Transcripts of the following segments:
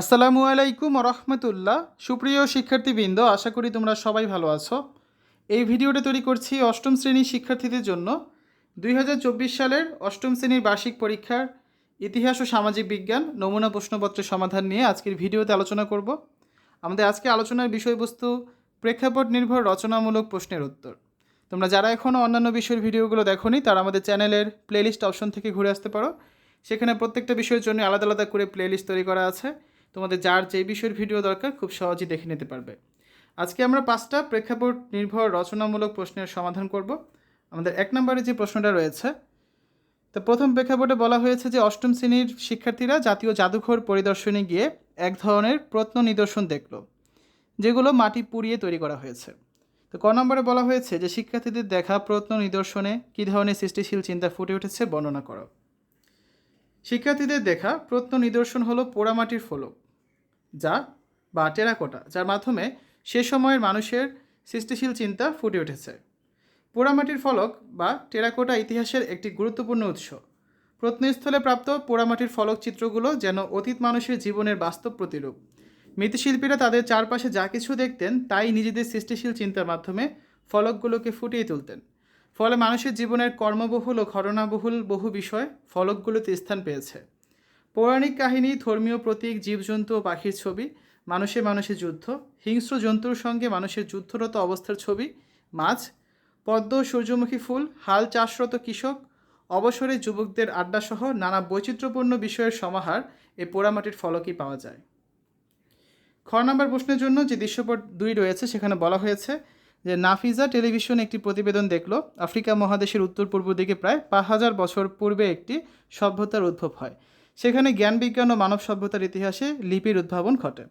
আসসালামু আলাইকুম রহমতুল্লাহ সুপ্রিয় শিক্ষার্থীবৃন্দ, আশা করি তোমরা সবাই ভালো আছো। এই ভিডিওটা তৈরি করছি অষ্টম শ্রেণির শিক্ষার্থীদের জন্য। দুই হাজার চব্বিশ সালের অষ্টম শ্রেণির বার্ষিক পরীক্ষার ইতিহাস ও সামাজিক বিজ্ঞান নমুনা প্রশ্নপত্রের সমাধান নিয়ে আজকের ভিডিওতে আলোচনা করব। আমাদের আজকে আলোচনার বিষয়বস্তু প্রেক্ষাপট নির্ভর রচনামূলক প্রশ্নের উত্তর। তোমরা যারা এখনও অন্যান্য বিষয়ের ভিডিওগুলো দেখোনি, তারা আমাদের চ্যানেলের প্লেলিস্ট অপশন থেকে ঘুরে আসতে পারো। সেখানে প্রত্যেকটা বিষয়ের জন্য আলাদা আলাদা করে প্লেলিস্ট তৈরি করা আছে। তোমাদের যার যে বিষয়ের ভিডিও দরকার খুব সহজেই দেখে নিতে পারবে। আজকে আমরা পাঁচটা প্রেক্ষাপট নির্ভর রচনামূলক প্রশ্নের সমাধান করব। আমাদের এক নম্বরে যে প্রশ্নটা রয়েছে, তো প্রথম প্রেক্ষাপটে বলা হয়েছে যে অষ্টম শ্রেণির শিক্ষার্থীরা জাতীয় জাদুঘর পরিদর্শনে গিয়ে এক ধরনের প্রত্ন নিদর্শন দেখল, যেগুলো মাটি পুড়িয়ে তৈরি করা হয়েছে। তো ক নম্বরে বলা হয়েছে যে শিক্ষার্থীদের দেখা প্রত্ন নিদর্শনে কী ধরনের সৃষ্টিশীল চিন্তা ফুটে উঠেছে বর্ণনা করো। শিক্ষার্থীদের দেখা প্রত্ন নিদর্শন হলো পোড়ামাটির ফলক, যা বা টেরাকোটা, যার মাধ্যমে সে সময়ের মানুষের সৃষ্টিশীল চিন্তা ফুটে উঠেছে। পোড়ামাটির ফলক বা টেরাকোটা ইতিহাসের একটি গুরুত্বপূর্ণ উৎস। প্রত্নস্থলে প্রাপ্ত পোড়ামাটির ফলক চিত্রগুলো যেন অতীত মানুষের জীবনের বাস্তব প্রতিরূপ। মৃৎশিল্পীরা তাদের চারপাশে যা কিছু দেখতেন, তাই নিজেদের সৃষ্টিশীল চিন্তার মাধ্যমে ফলকগুলোকে ফুটিয়ে তুলতেন। ফলে মানুষের জীবনের কর্মবহুল ও ঘটনাবহুল বহু বিষয় ফলকগুলোতে স্থান পেয়েছে। পৌরাণিক কাহিনী, ধর্মীয় প্রতীক, জীবজন্তু ও পাখির ছবি, মানুষে মানুষের যুদ্ধ, হিংস্র জন্তুর সঙ্গে মানুষের যুদ্ধরত অবস্থার ছবি, মাছ, পদ্ম, সূর্যমুখী ফুল, হাল চাষরত কৃষক, অবসরে যুবকদের আড্ডাসহ নানা বৈচিত্র্যপূর্ণ বিষয়ের সমাহার এই পোড়ামাটির ফলকই পাওয়া যায়। খ নম্বর প্রশ্নের জন্য যে দৃশ্যপট দুই রয়েছে, সেখানে বলা হয়েছে যে নাফিজা টেলিভিশন একটি প্রতিবেদন দেখল, আফ্রিকা মহাদেশের উত্তর পূর্ব দিকে প্রায় পাঁচ হাজার বছর পূর্বে একটি সভ্যতার উদ্ভব হয়। সেখানে জ্ঞান বিজ্ঞান ও মানব সভ্যতার ইতিহাসে লিপির উদ্ভাবন ঘটে।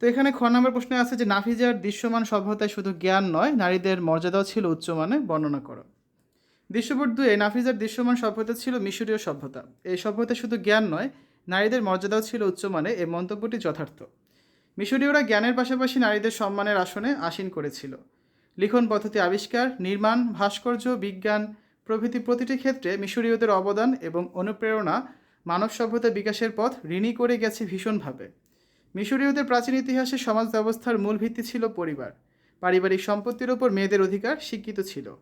তো এখানে খ নম্বর প্রশ্নে আছে যে, নাফিজার দৃশ্যমান সভ্যতায় শুধু জ্ঞান নয়, নারীদের মর্যাদাও ছিল উচ্চমানে বর্ণনা করো। দৃশ্যপট দুয়ে নাফিজার দৃশ্যমান সভ্যতা ছিল মিশরীয় সভ্যতা। এই সভ্যতা শুধু জ্ঞান নয়, নারীদের মর্যাদাও ছিল উচ্চমানে এই মন্তব্যটি যথার্থ। মিশরীয়রা জ্ঞানের পাশাপাশি নারীদের সম্মানের আসনে আসীন করেছিল। লিখন পদ্ধতি আবিষ্কার, নির্মাণ, ভাস্কর্য, বিজ্ঞান প্রভৃতি প্রতিটি ক্ষেত্রে মিশরীয়দের অবদান এবং অনুপ্রেরণা মানব সভ্যতা বিকাশের পথ ঋণী করে গেছে ভীষণভাবে। মিশরীয়দের প্রাচীন ইতিহাসে সমাজ ব্যবস্থার মূল ভিত্তি ছিল পরিবার। পারিবারিক সম্পত্তির ওপর মেয়েদের অধিকার স্বীকৃত ছিল।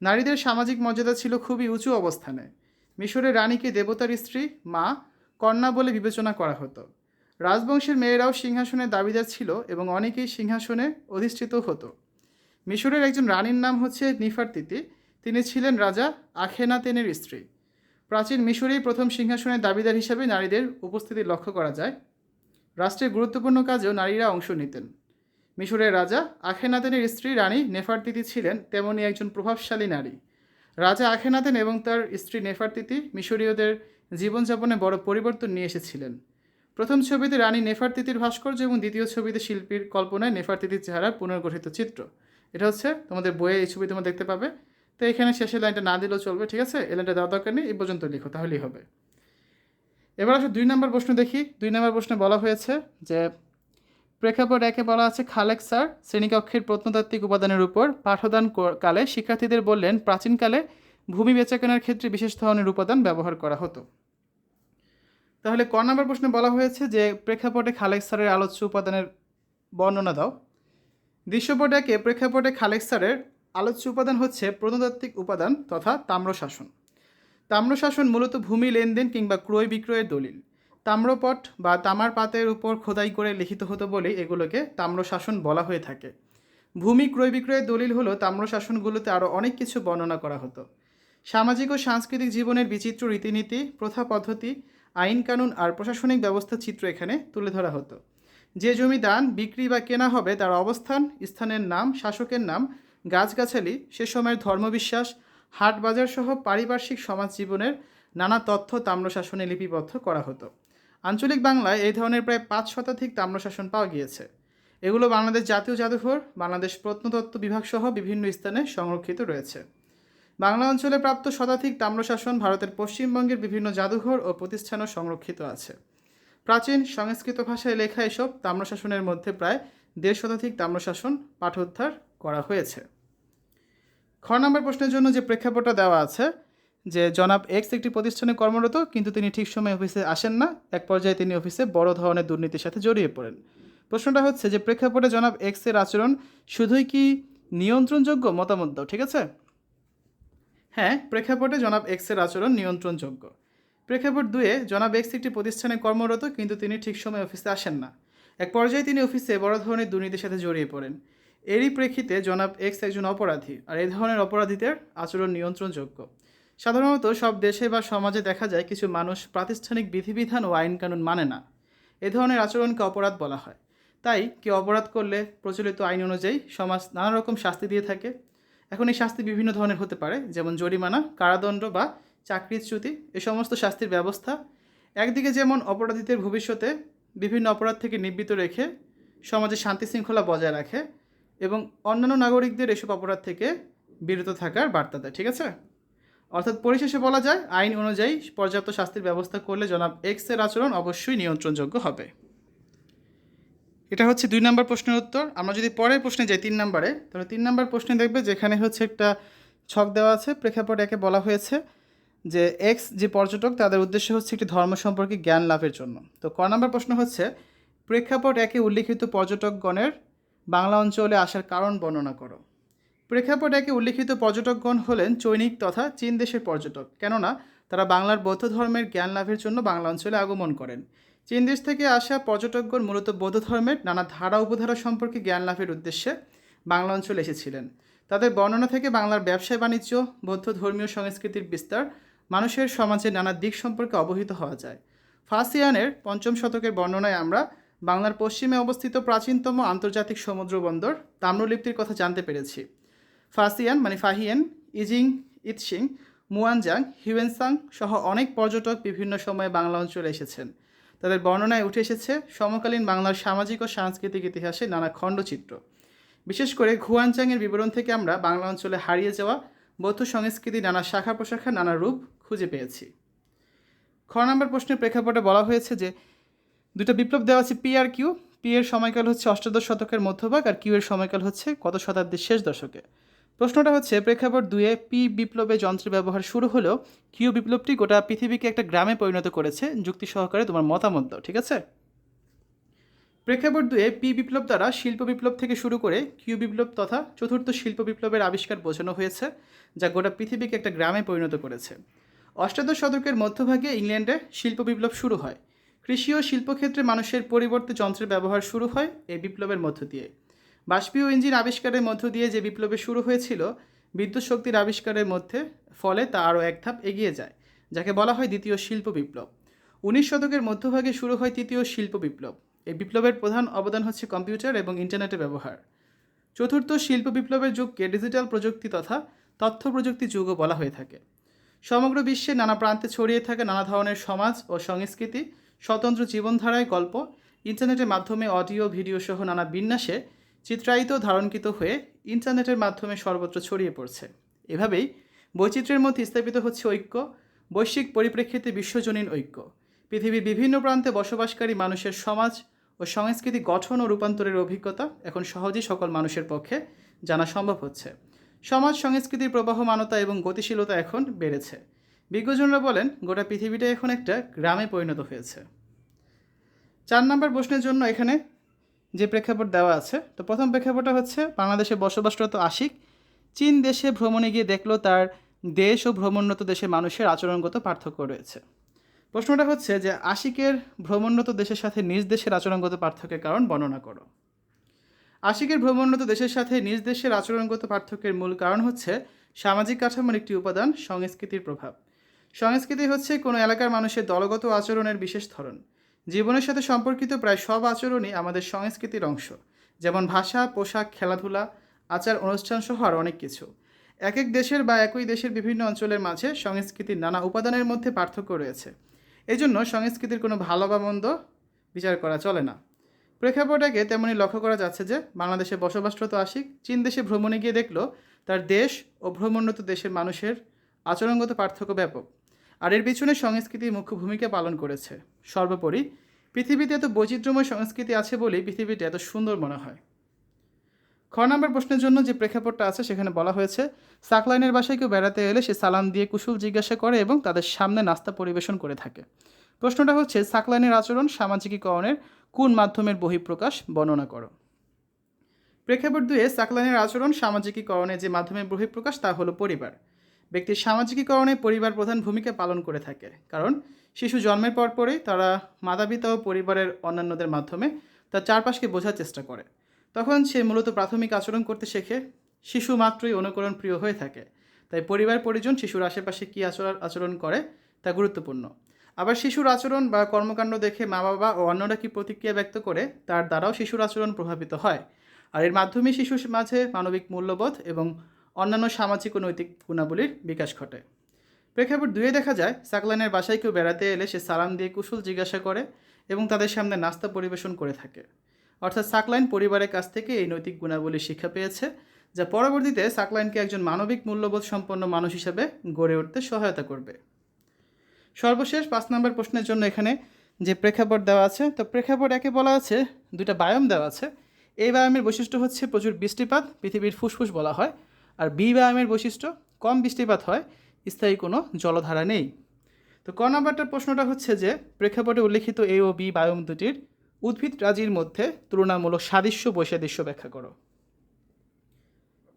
নারীদের সামাজিক মর্যাদা ছিল খুবই উঁচু অবস্থানে। মিশরের রানীকে দেবতার স্ত্রী, মা, কন্যা বলে বিবেচনা করা হতো। রাজবংশের মেয়েরাও সিংহাসনের দাবিদার ছিল এবং অনেকেই সিংহাসনে অধিষ্ঠিত হতো। মিশরের একজন রানীর নাম হচ্ছে নিফারতিতি তিনি ছিলেন রাজা আখেনাতেনের স্ত্রী। প্রাচীন মিশরেই প্রথম সিংহাসনের দাবিদার হিসাবে নারীদের উপস্থিতি লক্ষ্য করা যায়। রাষ্ট্রের গুরুত্বপূর্ণ কাজেও নারীরা অংশ নিতেন। মিশরের রাজা আখেনাতেনের স্ত্রী রানী নেফারতিতি ছিলেন তেমনই একজন প্রভাবশালী নারী। রাজা আখেনাতেন এবং তার স্ত্রী নেফারতিতি মিশরীয়দের জীবনযাপনে বড় পরিবর্তন নিয়ে এসেছিলেন। প্রথম ছবিতে রানী নেফারতিতির ভাস্কর্য এবং দ্বিতীয় ছবিতে শিল্পীর কল্পনায় নেফারতিতির চেহারা পুনর্গঠিত চিত্র। এটা হচ্ছে তোমাদের বইয়ে এই ছবি তোমরা দেখতে পাবে। তো এখানে শেষের লাইনটা না দিলেও চলবে, ঠিক আছে? এই লাইনটা দেওয়া দরকার নেই, এই পর্যন্ত লিখো, তাহলেই হবে। এবার আসলে দুই নম্বর প্রশ্ন দেখি। দুই নম্বর প্রশ্নে বলা হয়েছে যে, প্রেক্ষাপট একে বলা আছে খালেক স্যার, শ্রেণীকক্ষের প্রত্নতাত্ত্বিক উপাদানের উপর। পাঠদান কালে শিক্ষার্থীদের বললেন, প্রাচীনকালে ভূমি বেচাকেনার ক্ষেত্রে বিশেষ ধরনের উপাদান ব্যবহার করা হতো। তাহলে ক নম্বর প্রশ্নে বলা হয়েছে যে, প্রেক্ষাপটে খালেক স্যারের আলোচ্য উপাদানের বর্ণনা দাও। দৃশ্যপট একে প্রেক্ষাপটে খালেক স্যারের আলোচ্য উপাদান হচ্ছে প্রত্নতাত্ত্বিক উপাদান তথা তাম্রশাসন। তাম্রশাসন মূলত ভূমি লেনদেন কিংবা ক্রয় বিক্রয়ের দলিল। তাম্রপট বা তামার পাতের উপর খোদাই করে লিখিত হতো বলেই এগুলোকে তাম্রশাসন বলা হয়ে থাকে। ভূমি ক্রয় বিক্রয়ের দলিল হলো তাম্রশাসনগুলোতে আরও অনেক কিছু বর্ণনা করা হতো। সামাজিক ও সাংস্কৃতিক জীবনের বিচিত্র রীতিনীতি, প্রথা পদ্ধতি আইন কানুন আর প্রশাসনিক ব্যবস্থার চিত্র এখানে তুলে ধরা হতো। যে জমি দান, বিক্রি বা কেনা হবে, তার অবস্থান, স্থানের নাম, শাসকের নাম, গাছগাছালি, সে সময়ের ধর্মবিশ্বাস, হাট বাজার সহ পারিপার্শ্বিক সমাজ জীবনের নানা তথ্য তাম্রশাসনে লিপিবদ্ধ করা হতো। আঞ্চলিক বাংলায় এই ধরনের প্রায় পাঁচ শতাধিক তাম্রশাসন পাওয়া গিয়েছে। এগুলো বাংলাদেশ জাতীয় জাদুঘর, বাংলাদেশ প্রত্নতত্ত্ব বিভাগ সহ বিভিন্ন স্থানে সংরক্ষিত রয়েছে। বাংলা অঞ্চলে প্রাপ্ত শতাধিক তাম্রশাসন ভারতের পশ্চিমবঙ্গের বিভিন্ন জাদুঘর ও প্রতিষ্ঠানও সংরক্ষিত আছে। প্রাচীন সংস্কৃত ভাষায় লেখা এসব তাম্রশাসনের মধ্যে প্রায় দেড় শতাধিক তাম্রশাসন পাঠোদ্ধার করা হয়েছে। খ নম্বর প্রশ্নের জন্য যে প্রেক্ষাপটটা দেওয়া আছে, যে জনাব এক্স একটি প্রতিষ্ঠানে কর্মরত, কিন্তু তিনি ঠিক সময়ে অফিসে আসেন না, এক পর্যায়ে তিনি অফিসে বড় ধরনের দুর্নীতির সাথে জড়িয়ে পড়েন। প্রশ্নটা হচ্ছে যে প্রেক্ষাপটে জনাব এক্সের আচরণ শুধুই কি নিয়ন্ত্রণযোগ্য মতামত দাও, ঠিক আছে? হ্যাঁ প্রেক্ষাপটে জনাব এক্সের আচরণ নিয়ন্ত্রণযোগ্য। প্রেক্ষাপট দুয়ে, জনাব এক্স একটি প্রতিষ্ঠানে কর্মরত, কিন্তু তিনি ঠিক সময়ে অফিসে আসেন না। এক পর্যায়ে তিনি অফিসে বড় ধরনের দুর্নীতির সাথে জড়িয়ে পড়েন। এরই প্রেক্ষিতে জনাব এক্স একজন অপরাধী, আর এই ধরনের অপরাধীদের আচরণ নিয়ন্ত্রণযোগ্য। সাধারণত সব দেশে বা সমাজে দেখা যায় কিছু মানুষ প্রাতিষ্ঠানিক বিধিবিধান ও আইন কানুন মানে না। এ ধরনের আচরণকে অপরাধ বলা হয়। তাই কেউ অপরাধ করলে প্রচলিত আইন অনুযায়ী সমাজ নানা রকম শাস্তি দিয়ে থাকে। এখন এই শাস্তি বিভিন্ন ধরনের হতে পারে, যেমন জরিমানা, কারাদণ্ড বা চাকরিচ্যুতি এ সমস্ত শাস্তির ব্যবস্থা। একদিকে যেমন অপরাধীদের ভবিষ্যতে বিভিন্ন অপরাধ থেকে নিবৃত রেখে সমাজে শান্তি শৃঙ্খলা বজায় রাখে এবং অন্যান্য নাগরিকদের এসব অপরাধ থেকে বিরত থাকার বার্তা দেয়, ঠিক আছে? অর্থাৎ পরিশেষে বলা যায়, আইন অনুযায়ী পর্যাপ্ত শাস্তির ব্যবস্থা করলে জনাব এক্সের আচরণ অবশ্যই নিয়ন্ত্রণযোগ্য হবে। এটা হচ্ছে দুই নম্বর প্রশ্নের উত্তর। আমরা যদি পরের প্রশ্নে যাই তিন নম্বরে, তাহলে তিন নম্বর প্রশ্নে দেখবে যেখানে হচ্ছে একটা ছক দেওয়া আছে, প্রেক্ষাপট একে বলা হয়েছে যে এক্স যে পর্যটক, তাদের উদ্দেশ্য হচ্ছে একটি ধর্ম সম্পর্কে জ্ঞান লাভের জন্য। তো ক নম্বর প্রশ্ন হচ্ছে, প্রেক্ষাপট একে উল্লিখিত পর্যটকগণের বাংলা অঞ্চলে আসার কারণ বর্ণনা করো। প্রেক্ষাপট একে উল্লিখিত পর্যটকগণ হলেন চৈনিক তথা চীন দেশের পর্যটক, কেননা তারা বাংলার বৌদ্ধ ধর্মের জ্ঞান লাভের জন্য বাংলা অঞ্চলে আগমন করেন। চীন দেশ থেকে আসা পর্যটকগণ মূলত বৌদ্ধ ধর্মের নানা ধারা উপধারা সম্পর্কে জ্ঞান লাভের উদ্দেশ্যে বাংলা অঞ্চলে এসেছিলেন। তাদের বর্ণনা থেকে বাংলার ব্যবসায় বাণিজ্য, বৌদ্ধ ধর্মীয় সংস্কৃতির বিস্তার, মানুষের সমাজের নানা দিক সম্পর্কে অবহিত হওয়া যায়। ফাসিয়ানের পঞ্চম শতকের বর্ণনায় আমরা বাংলার পশ্চিমে অবস্থিত প্রাচীনতম আন্তর্জাতিক সমুদ্র বন্দর তাম্রলিপ্তির কথা জানতে পেরেছি। ফাসিয়ান মানে ফাহিয়েন, ইজিং ইতসিং মুয়ানজাং, হিউয়েনসাং সহ অনেক পর্যটক বিভিন্ন সময়ে বাংলা অঞ্চলে এসেছেন। তাদের বর্ণনায় উঠে এসেছে সমকালীন বাংলার সামাজিক ও সাংস্কৃতিক ইতিহাসে নানা খণ্ডচিত্র। বিশেষ করে ঘুয়ানচাংয়ের বিবরণ থেকে আমরা বাংলা অঞ্চলে হারিয়ে যাওয়া বৌদ্ধ সংস্কৃতি নানা শাখা প্রশাখা নানা রূপ খুঁজে পেয়েছি। খ নম্বর প্রশ্নের প্রেক্ষাপটে বলা হয়েছে যে দুটো বিপ্লব দেওয়া আছে পি আর কিউ। পি এর সময়কাল হচ্ছে অষ্টাদশ শতকের মধ্যভাগ আর কিউ এর সময়কাল হচ্ছে কত শতাব্দীর শেষ দশকে। প্রশ্নটা হচ্ছে, প্রেক্ষাপট দুয়ে পি বিপ্লবে যন্ত্রের ব্যবহার শুরু হলেও কিউ বিপ্লবটি গোটা পৃথিবীকে একটা গ্রামে পরিণত করেছে, যুক্তি সহকারে তোমার মতামত দাও, ঠিক আছে? প্রেক্ষাপট দুয়ে পি বিপ্লব দ্বারা শিল্প বিপ্লব থেকে শুরু করে কিউ বিপ্লব তথা চতুর্থ শিল্প বিপ্লবের আবিষ্কার বোঝানো হয়েছে, যা গোটা পৃথিবীকে একটা গ্রামে পরিণত করেছে। অষ্টাদশ শতকের মধ্যভাগে ইংল্যান্ডে শিল্প বিপ্লব শুরু হয়। কৃষি ও শিল্পক্ষেত্রে মানুষের পরিবর্তে যন্ত্রের ব্যবহার শুরু হয় এই বিপ্লবের মধ্য দিয়ে। বাষ্পীয় ইঞ্জিন আবিষ্কারের মধ্য দিয়ে যে বিপ্লবে শুরু হয়েছিল, বিদ্যুৎ শক্তির আবিষ্কারের মধ্যে ফলে তা আরও এক ধাপ এগিয়ে যায়, যাকে বলা হয় দ্বিতীয় শিল্প বিপ্লব। উনিশ শতকের মধ্যভাগে শুরু হয় তৃতীয় শিল্প বিপ্লব। এই বিপ্লবের প্রধান অবদান হচ্ছে কম্পিউটার এবং ইন্টারনেটের ব্যবহার। চতুর্থ শিল্প বিপ্লবের যুগকে ডিজিটাল প্রযুক্তি তথা তথ্য প্রযুক্তি যুগও বলা হয়ে থাকে। সমগ্র বিশ্বে নানা প্রান্তে ছড়িয়ে থাকে নানা ধরনের সমাজ ও সংস্কৃতি, স্বতন্ত্র জীবনধারায় গল্প, ইন্টারনেটের মাধ্যমে অডিও, ভিডিও সহ নানা বিন্যাসে চিত্রায়িত ধারণকৃত হয়ে ইন্টারনেটের মাধ্যমে সর্বত্র ছড়িয়ে পড়ছে। এভাবেই বৈচিত্র্যের মধ্যে স্থাপিত হচ্ছে ঐক্য, বৈশ্বিক পরিপ্রেক্ষিতে বিশ্বজনীন ঐক্য। পৃথিবীর বিভিন্ন প্রান্তে বসবাসকারী মানুষের সমাজ ও সংস্কৃতি গঠন ও রূপান্তরের অভিজ্ঞতা এখন সহজেই সকল মানুষের পক্ষে জানা সম্ভব হচ্ছে। সমাজ, সংস্কৃতির প্রবাহমানতা এবং গতিশীলতা এখন বেড়েছে। বিজ্ঞজনরা বলেন, গোটা পৃথিবীটা এখন একটা গ্রামে পরিণত হয়েছে। চার নম্বর প্রশ্নের জন্য এখানে যে প্রেক্ষাপট দেওয়া আছে, তো প্রথম প্রেক্ষাপটটা হচ্ছে, বাংলাদেশে বসবাসরত আশিক, চীন দেশে ভ্রমণে গিয়ে দেখল তার দেশ ও ভ্রমণরত দেশের মানুষের আচরণগত পার্থক্য রয়েছে। প্রশ্নটা হচ্ছে যে, আশিকের ভ্রমণরত দেশের সাথে নিজ দেশের আচরণগত পার্থক্যের কারণ বর্ণনা করো। আশিকের ভ্রমণরত দেশের সাথে নিজ দেশের আচরণগত পার্থক্যের মূল কারণ হচ্ছে সামাজিক কাঠামোর একটি উপাদান, সংস্কৃতির প্রভাব। সংস্কৃতি হচ্ছে কোনো এলাকার মানুষের দলগত আচরণের বিশেষ ধরন। জীবনের সাথে সম্পর্কিত প্রায় সব আচরণই আমাদের সংস্কৃতির অংশ, যেমন ভাষা, পোশাক, খেলাধুলা, আচার, অনুষ্ঠান সহ আর অনেক কিছু। এক এক দেশের বা একই দেশের বিভিন্ন অঞ্চলের মাঝে সংস্কৃতির নানা উপাদানের মধ্যে পার্থক্য রয়েছে। এই জন্য সংস্কৃতির কোনো ভালো বা মন্দ বিচার করা চলে না। প্রেক্ষাপটকে তেমনই লক্ষ্য করা যাচ্ছে যে, বাংলাদেশে বসবাসরত আশিক চীন দেশে ভ্রমণে গিয়ে দেখল, তার দেশ ও ভ্রমণরত দেশের মানুষের আচরণগত পার্থক্য ব্যাপক। আর এর পিছনে সংস্কৃতি মুখ্য ভূমিকা পালন করেছে। সর্বোপরি, পৃথিবীতে এত বৈচিত্র্যময় সংস্কৃতি আছে বলেই পৃথিবীটা এত সুন্দর মনে হয়। খ নম্বর প্রশ্নের জন্য যে প্রেক্ষাপটটা আছে সেখানে বলা হয়েছে, সাকলাইনের বাসায় কেউ বেড়াতে এলে সে সালাম দিয়ে কুশল জিজ্ঞাসা করে এবং তাদের সামনে নাস্তা পরিবেশন করে থাকে। প্রশ্নটা হচ্ছে, সাকলাইনের আচরণ সামাজিকীকরণের কোন মাধ্যমের বহিঃপ্রকাশ বর্ণনা করো? প্রেক্ষাপট দুয়ে সাকলাইনের আচরণ সামাজিকীকরণে যে মাধ্যমের বহিঃপ্রকাশ তা হলো পরিবার। ব্যক্তির সামাজিকীকরণে পরিবার প্রধান ভূমিকা পালন করে থাকে। কারণ শিশু জন্মের পর পরেই তারা মাতাপিতা ও পরিবারের অন্যান্যদের মাধ্যমে তার চারপাশকে বোঝার চেষ্টা করে। তখন সে মূলত প্রাথমিক আচরণ করতে শেখে, শিশু মাত্রই অনুকরণ প্রিয় হয়ে থাকে। তাই পরিবার পরিজন শিশুর আশেপাশে কী আচরণ আচরণ করে তা গুরুত্বপূর্ণ। আবার শিশুর আচরণ বা কর্মকাণ্ড দেখে মা বাবা ও অন্যরা কী প্রতিক্রিয়া ব্যক্ত করে তার দ্বারাও শিশুর আচরণ প্রভাবিত হয়। আর এর মাধ্যমে শিশুর মাঝে মানবিক মূল্যবোধ এবং অন্যান্য সামাজিক ও নৈতিক গুণাবলীর বিকাশ ঘটে। প্রেক্ষাপট দুয়ে দেখা যায়, সাকলানের বাসায় কেউ বেড়াতে এলে সে সালাম দিয়ে কুশল জিজ্ঞাসা করে এবং তাদের সামনে নাস্তা পরিবেশন করে থাকে। অর্থাৎ সাকলাইন পরিবারের কাছ থেকে এই নৈতিক গুণাবলী শিক্ষা পেয়েছে, যা পরবর্তীতে সাকলাইনকে একজন মানবিক মূল্যবোধ সম্পন্ন মানুষ হিসেবে গড়ে উঠতে সহায়তা করবে। সর্বশেষ পাঁচ নম্বর প্রশ্নের জন্য এখানে যে প্রেক্ষাপট দেওয়া আছে, তো প্রেক্ষাপট একে বলা আছে দুটা বায়ম দেওয়া আছে। এই ব্যায়ামের বৈশিষ্ট্য হচ্ছে প্রচুর বৃষ্টিপাত, পৃথিবীর ফুসফুস বলা হয়। আর বি ব্যায়ামের বৈশিষ্ট্য, কম বৃষ্টিপাত হয়, স্থায়ী কোনো জলধারা নেই। তো ক নম্বরটার প্রশ্নটা হচ্ছে যে, প্রেক্ষাপটে উল্লিখিত এ ও বি বায়ম দুটির উদ্ভিদ রাজির মধ্যে তুলনামূলক সাদৃশ্য বৈসাদৃশ্য ব্যাখ্যা করো।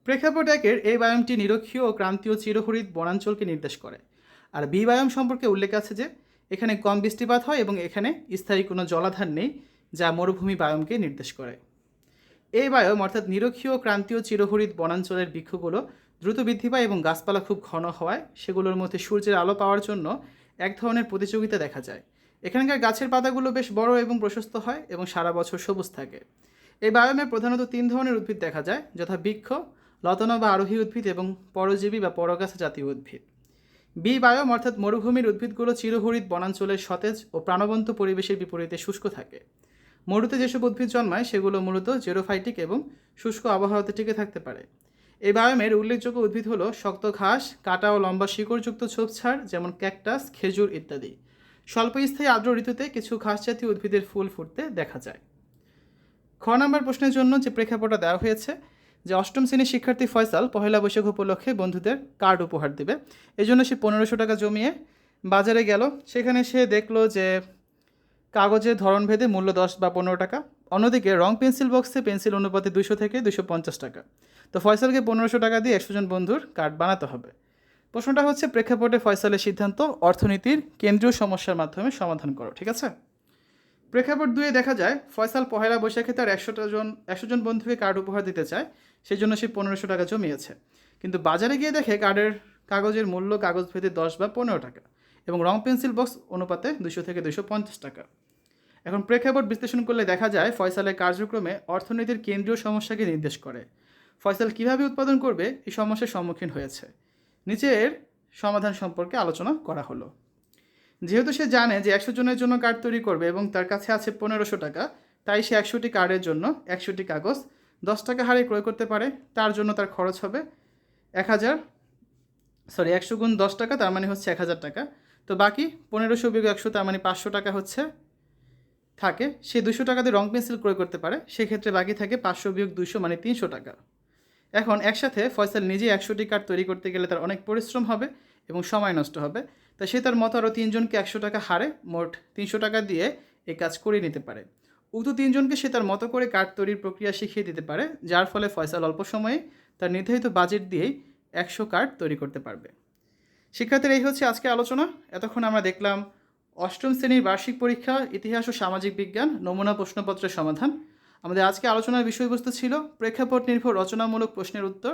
প্রেক্ষাপট একের এই বায়ামটি নিরক্ষীয় ও ক্রান্তীয় চিরহরিত বনাঞ্চলকে নির্দেশ করে। আর বি বায়াম সম্পর্কে উল্লেখ আছে যে, এখানে কম বৃষ্টিপাত হয় এবং এখানে স্থায়ী কোনো জলাধার নেই, যা মরুভূমি বায়মকে নির্দেশ করে। এই বায়ম অর্থাৎ নিরক্ষীয় ক্রান্তীয় চিরহরিত বনাঞ্চলের বৃক্ষগুলো দ্রুত বৃদ্ধি পায় এবং গাছপালা খুব ঘন হওয়ায় সেগুলোর মধ্যে সূর্যের আলো পাওয়ার জন্য এক ধরনের প্রতিযোগিতা দেখা যায়। এখানকার গাছের পাতাগুলো বেশ বড় এবং প্রশস্ত হয় এবং সারা বছর সবুজ থাকে। এই বায়োমে প্রধানত তিন ধরনের উদ্ভিদ দেখা যায়, যথা বৃক্ষ, লতানো বা আরোহী উদ্ভিদ এবং পরজীবী বা পরগাছা জাতীয় উদ্ভিদ। বি বায়োম অর্থাৎ মরুভূমির উদ্ভিদগুলো চিরহরিত বনাঞ্চলের সতেজ ও প্রাণবন্ত পরিবেশের বিপরীতে শুষ্ক থাকে। মরুতে যেসব উদ্ভিদ জন্মায়, সেগুলো মূলত জেরোফাইটিক এবং শুষ্ক আবহাওয়াতে টিকে থাকতে পারে। এই বায়োমের উল্লেখযোগ্য উদ্ভিদ হলো শক্ত ঘাস, কাটা ও লম্বা শিকড়যুক্ত ছোপছাড় যেমন ক্যাকটাস, খেজুর ইত্যাদি। স্বল্পস্থায়ী আর্দ্র ঋতুতে কিছু ঘাস জাতীয় উদ্ভিদের ফুল ফুটতে দেখা যায়। খ নম্বর প্রশ্নের জন্য যে প্রেক্ষাপটটা দেওয়া হয়েছে, যে অষ্টম শ্রেণির শিক্ষার্থী ফয়সাল পহেলা বৈশাখ উপলক্ষে বন্ধুদের কার্ড উপহার দেবে। এই জন্য সে পনেরোশো টাকা জমিয়ে বাজারে গেল। সেখানে সে দেখল যে কাগজের ধরনভেদে মূল্য দশ বা পনেরো টাকা। অন্যদিকে রং পেন্সিল বক্সে পেন্সিল অনুপাতে দুশো থেকে দুশো পঞ্চাশ টাকা। তো ফয়সালকে পনেরোশো টাকা দিয়ে একশো জন বন্ধুর কার্ড বানাতে হবে। প্রশ্নটা হচ্ছে, প্রেক্ষাপটে ফয়সালের সিদ্ধান্ত অর্থনীতির কেন্দ্রীয় সমস্যার মাধ্যমে সমাধান করো, ঠিক আছে? প্রেক্ষাপট দুয়ে দেখা যায়, ফয়সাল পহেলা বৈশাখে তার একশোটা জন, একশো জন বন্ধুকে কার্ড উপহার দিতে চায়। সেই জন্য সে পনেরোশো টাকা জমিয়েছে। কিন্তু বাজারে গিয়ে দেখে কার্ডের কাগজের মূল্য কাগজ ভেদে দশ বা পনেরো টাকা। এবং রং পেন্সিল বক্স অনুপাতে দুশো থেকে দুশো পঞ্চাশ টাকা। এখন প্রেক্ষাপট বিশ্লেষণ করলে দেখা যায় ফয়সালের কার্যক্রমে অর্থনীতির কেন্দ্রীয় সমস্যাকে নির্দেশ করে। ফয়সাল কীভাবে উৎপাদন করবে এই সমস্যার সম্মুখীন হয়েছে। নিচের সমাধান সম্পর্কে আলোচনা করা হলো। যেহেতু সে জানে যে একশো জনের জন্য কার্ড তৈরি করবে এবং তার কাছে আছে পনেরোশো টাকা, তাই সে একশোটি কার্ডের জন্য একশোটি কাগজ, দশ টাকা হারে ক্রয় করতে পারে, তার জন্য তার খরচ হবে এক হাজার সরি একশো গুণ দশ টাকা, তার মানে হচ্ছে এক হাজার টাকা। তো বাকি পনেরোশো বিয়োগ একশো, তার মানে পাঁচশো টাকা হচ্ছে, থাকে। সে দুশো টাকা দিয়ে রং পেন্সিল ক্রয় করতে পারে, সেক্ষেত্রে বাকি থাকে পাঁচশো বিয়োগ দুশো মানে তিনশো টাকা। এখন একসাথে ফয়সাল নিজে একশোটি কার্ড তৈরি করতে গেলে তার অনেক পরিশ্রম হবে এবং সময় নষ্ট হবে। তা সে তার মতো আরও তিনজনকে একশো টাকা হারে মোট তিনশো টাকা দিয়ে এই কাজ করিয়ে নিতে পারে। উক্ত তিনজনকে সে তার মতো করে কার্ড তৈরির প্রক্রিয়া শিখিয়ে দিতে পারে, যার ফলে ফয়সাল অল্প সময়ে তার নির্ধারিত বাজেট দিয়েই একশো কার্ড তৈরি করতে পারবে। শিক্ষার্থীর, এই হচ্ছে আজকে আলোচনা। এতক্ষণ আমরা দেখলাম অষ্টম শ্রেণির বার্ষিক পরীক্ষা, ইতিহাস ও সামাজিক বিজ্ঞান, নমুনা প্রশ্নপত্রের সমাধান। আমাদের আজকে আলোচনার বিষয়বস্তু ছিল প্রেক্ষাপট নির্ভর রচনামূলক প্রশ্নের উত্তর।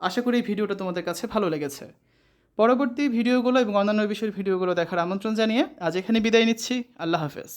আশা করি এই ভিডিওটা তোমাদের কাছে ভালো লেগেছে। পরবর্তী ভিডিওগুলো এবং অন্যান্য বিষয়ের ভিডিওগুলো দেখার আমন্ত্রণ জানিয়ে আজ এখানে বিদায় নিচ্ছি। আল্লাহ হাফেজ।